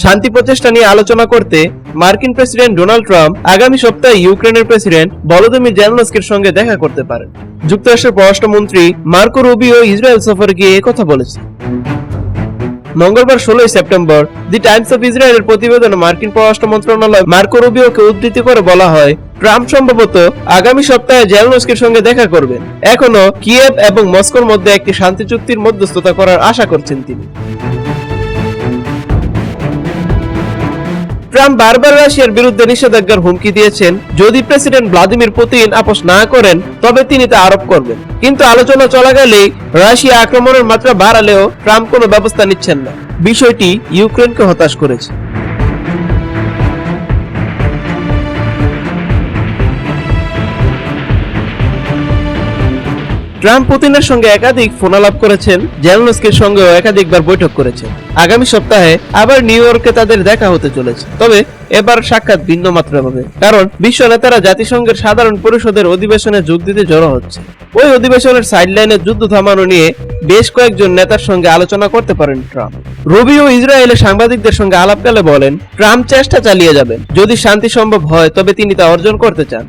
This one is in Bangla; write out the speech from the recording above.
শান্তি প্রচেষ্টা নিয়ে আলোচনা করতে মার্কিন প্রেসিডেন্ট ডোনাল্ড ট্রাম্প আগামী সপ্তাহে ইউক্রেনের প্রেসিডেন্ট ভলোদিমির জেলনস্কির সঙ্গে দেখা করতে পারেন। যুক্তরাষ্ট্রের পররাষ্ট্রমন্ত্রী মার্কো রুবিও ইসরায়েল সফরে গিয়ে কথা বলেছেন। মঙ্গলবার ষোলোই সেপ্টেম্বর দি টাইমস অফ ইসরায়েলের প্রতিবেদনে মার্কিন পররাষ্ট্র মন্ত্রণালয় মার্কো রুবিওকে উদ্ধৃতি করে বলা হয়, ট্রাম্প সম্ভবত আগামী সপ্তাহে জেলনস্কির সঙ্গে দেখা করবেন। এখনও কিয়েভ এবং মস্কোর মধ্যে একটি শান্তি চুক্তির মধ্যস্থতা করার আশা করছেন তিনি। ট্রাম্প বারবার রাশিয়ার বিরুদ্ধে নিষেধাজ্ঞার হুমকি দিয়েছেন। যদি প্রেসিডেন্ট ভ্লাদিমির পুতিন আপোষ না করেন, তবে তিনি তা আরোপ করবেন। কিন্তু আলোচনা চলাকালেই রাশিয়া আক্রমণের মাত্রা বাড়ালেও ট্রাম্প কোনো ব্যবস্থা নিচ্ছেন না। বিষয়টি ইউক্রেনকে হতাশ করেছে। ট্রাম্প পুতিনের সঙ্গে একাধিক ফোনালাপ করেছেন, জেলনস্কির সঙ্গেও একাধিকবার বৈঠক করেছেন। আগামী সপ্তাহে আবার নিউ ইয়র্কে তাদের দেখা হতে চলেছে। তবে এবার সাক্ষাৎ ভিন্ন মাত্রা পাবে, কারণ বিশ্ব নেতারা জাতিসংঘের সাধারণ পরিষদের অধিবেশনে যোগ দিতে জড়ো হচ্ছে। ওই অধিবেশনের সাইডলাইনে যুদ্ধ থামানো নিয়ে বেশ কয়েকজন নেতার সঙ্গে আলোচনা করতে পারেন ট্রাম্প। রবিও ইসরায়েলের সাংবাদিকদের সঙ্গে আলাপকালে বলেন, ট্রাম্প চেষ্টা চালিয়ে যাবেন। যদি শান্তি সম্ভব হয়, তবে তিনি তা অর্জন করতে চান।